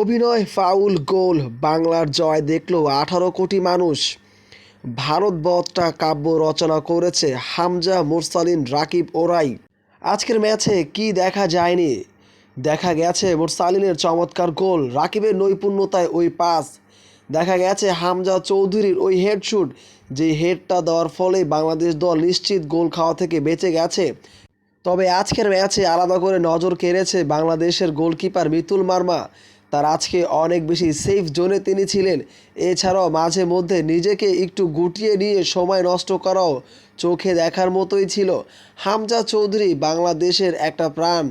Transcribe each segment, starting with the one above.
অভিনয় ফাউল গোল, বাংলার জয় দেখল আঠারো কোটি মানুষ। ভারত বধটা কাব্য রচনা করেছে হামজা মুরসালিন, রাকিব ওরাই। আজকের ম্যাচে কি দেখা যায়নি? দেখা গেছে মুরসালিনের চমৎকার গোল, রাকিবের নৈপুণ্যতায় ওই পাস। দেখা গেছে হামজা চৌধুরীর ওই হেডশুট যে হেডটা দেওয়ার ফলে বাংলাদেশ দল নিশ্চিত গোল খাওয়া থেকে বেঁচে গেছে। তবে আজকের ম্যাচে আলাদা করে নজর কেড়েছে বাংলাদেশের গোলকিপার মিতুল মার্মা। তার আজকে অনেক বেশি সেফ জোনে তিনি ছিলেন। এছাড়াও মাঝে মধ্যে নিজেকে একটু গুটিয়ে নিয়ে সময় নষ্ট করাও চোখে দেখার মতোই ছিল। হামজা চৌধুরী বাংলাদেশের একটা প্রাণ।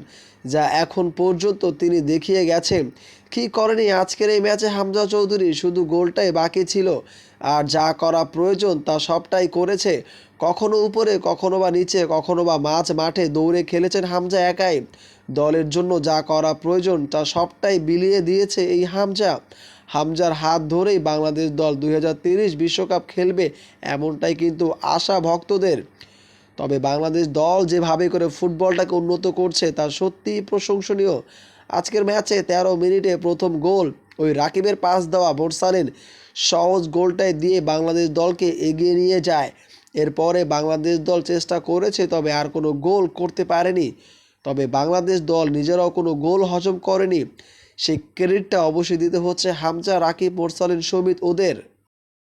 যা এখন পর্যন্ত তিনি দেখিয়ে গেছেন। কী করেনি আজকের এই ম্যাচে হামজা চৌধুরী? শুধু গোলটাই বাকি ছিল। আর যা করা প্রয়োজন তা সবটাই করেছে। কখনো উপরে, কখনো বা নিচে, কখনো বা মাঝ মাঠে দৌড়ে খেলেছেন হামজা একাই। দলের জন্য যা করা প্রয়োজন তা সবটাই বিলিয়ে দিয়েছে এই হামজা। হামজার হাত ধরেই বাংলাদেশ দল দুই বিশ্বকাপ খেলবে, এমনটাই কিন্তু আশা ভক্তদের। তবে বাংলাদেশ দল যেভাবে করে ফুটবলটাকে উন্নত করছে, তা সত্যিই প্রশংসনীয়। আজকের ম্যাচে তেরো মিনিটে প্রথম গোল, ওই রাকিবের পাস দেওয়া মোরসালিন সহজ গোলটাই দিয়ে বাংলাদেশ দলকে এগিয়ে নিয়ে যায়। এরপরে বাংলাদেশ দল চেষ্টা করেছে, তবে আর কোনো গোল করতে পারেনি। তবে বাংলাদেশ দল নিজেরাও কোনো গোল হজম করেনি। সেই ক্রেডিটটা অবশ্যই দিতে হচ্ছে হামজা রাকিব মোরসালিন সমিত ওদের।